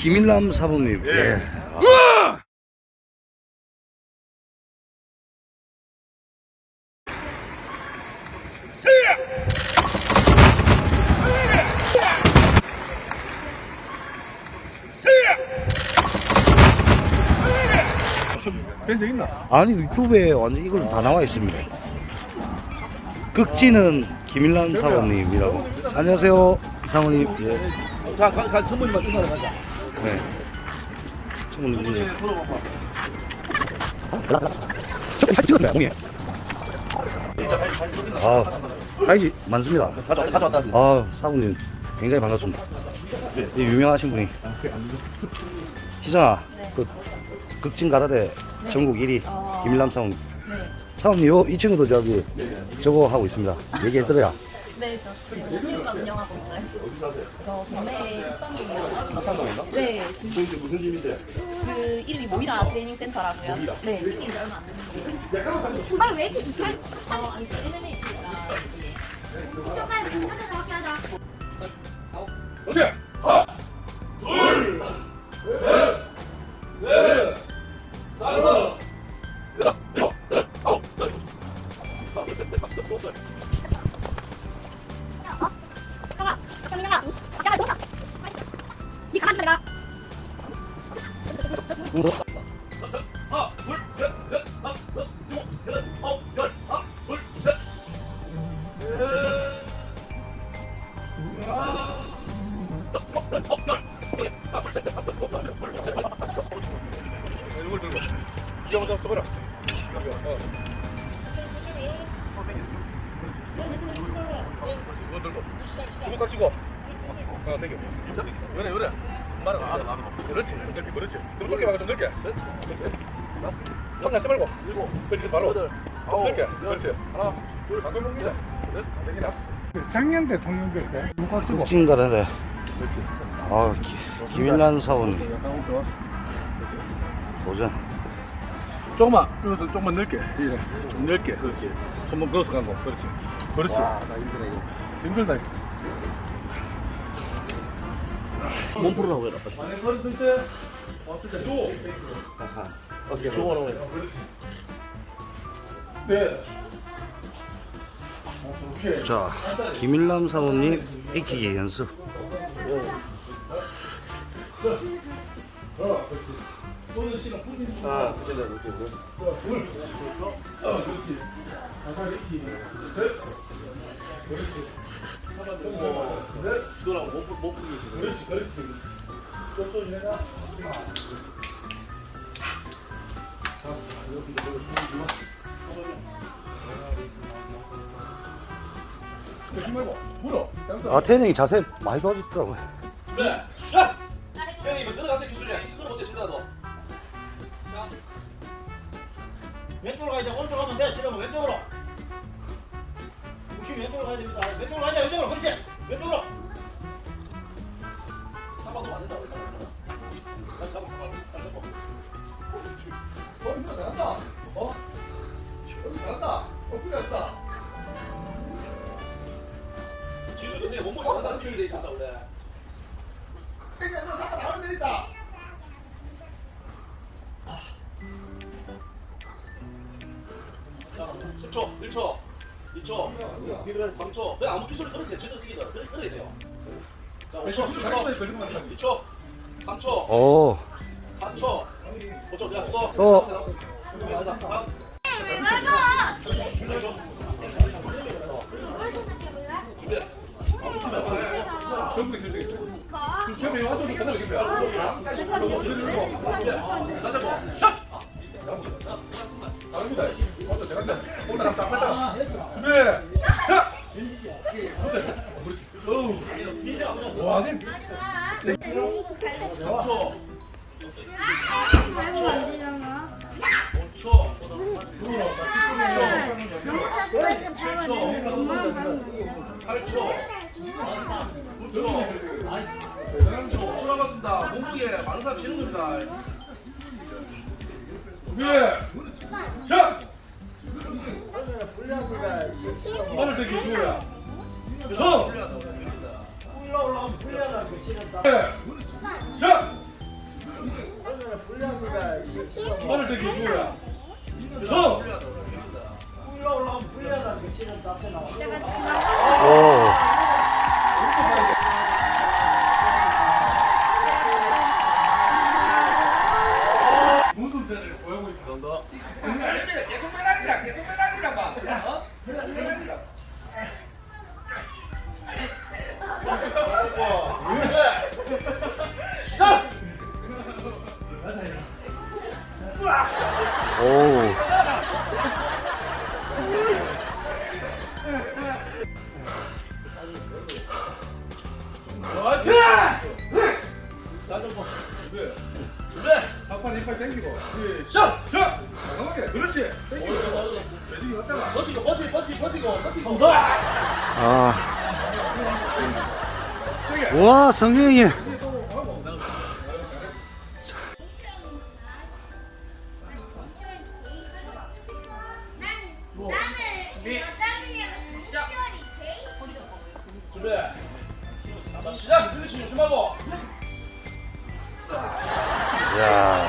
김일남 사모님. 예. 뵌적 있나? 아니 유튜브에 완전 이걸 다 나와 있습니다. 극지는 김일남 사모님이라고. 안녕하세요 사모님. 예. 자, 가, 가, 선물만 끝나러 가자. 네. 사모님. 예. 네, 돌아봐봐. 사진 찍었네 형님. 아, 사이즈 많습니다. 가져왔다, 가져왔다. 아, 사부님 굉장히 반갑습니다. 이 유명하신 분이 희정아, 그 극진 가라데 전국 1위 김일남 사부님. 사부님 요 이 친구도 저기 저거 하고 있습니다. 얘기해 드려야. 네, 저 체육관 운영하고 있어요. 저 동네에 합산동이요. 네, 무슨, 무슨 집인데? 그 이름이 모이라 트레이닝 센터라고요. 네, 생긴 지 얼마 안 됐는데. 신발 왜 이렇게 좋대? 어, 아니, LMH가 신발 하자 저렇게 하자. 어때? 하나, 둘, 셋, 넷, 다섯, 여섯, 일곱, 여덟, 아홉, 열. 가봐. 잠깐 돌아. 니 가만 이거 들고 주먹 하나 당겨 요래 요래. 말아 그렇지. 좀 넓게 그렇지. 좀 좁게 막아 좀 넓게. 그렇지. 탐나 쓰말고. 그렇지 바로. 좀 넓게. 그렇지. 하나 둘. 방금 먹니다. 내게 났어 작년 대통령들 때? 누가 쓰고 극진 가라데 그렇지. 아, 약간 웃어 도전. 조금만 여기서 조금만 넓게. 이래 좀 넓게. 그렇지. 손목 넣어서 간 거. 그렇지. 그렇지. 나 힘들어 이거. 힘들다 몸 풀으라고 해라 안에 걸었을 때 왔을 때 줘. 어깨 줘라고 해 네. 오케이 자, 김일남 사모님 익히기 연습. 아, 그치. 그렇지. 아까 아, 태능이 자세 많이 좋아졌더라고요. 그래. 샷! 형님, 이거 들어가세요, 기술이야. 기술 들어보세요, 지나도. 왼쪽으로 가야 돼. 오른쪽으로 가면 돼. 싫으면 왼쪽으로. 왼쪽으로 가야 됩니다. 왼쪽으로 가야 돼. 왼쪽으로. 그렇지. 왼쪽으로. 한번도 안 된다. 난 잡았어, 빨리. 빨리 잡아. 어, 이거 잘한다. 어? 여기 잘한다. 어, 그래 잘한다. 지수 요새 몸무게 작은 사람 비교돼 있었다, 원래. 이제 너 잠깐 나오면 되겠다. 자, 10초, 1초, 2초, 3초. 그냥 아무 기술을 떨어세요. 제대로 크게 떨어. 그래, 그래야 돼요. 자, 5초, 2초, 3초, 오, 4초, 5초. 야, 수고. 써. 수고하셨다. 다음. 8초. 9초. 5초. 5초 남았습니다. 몸무게 많은 사람 치는 겁니다. 준비. 자! 오늘 되기 쉬워요. 서! 올라오려면 불리하다. 그 싫은다. 오. 화이 사판 이빨 당기고. 시작! 자! 잠깐만요. 그렇지. 당기고. 매직이 왔다가. 버티고 버티 버티 버티고 버티고 아. 와, 성경이. 시작 조심하고 야.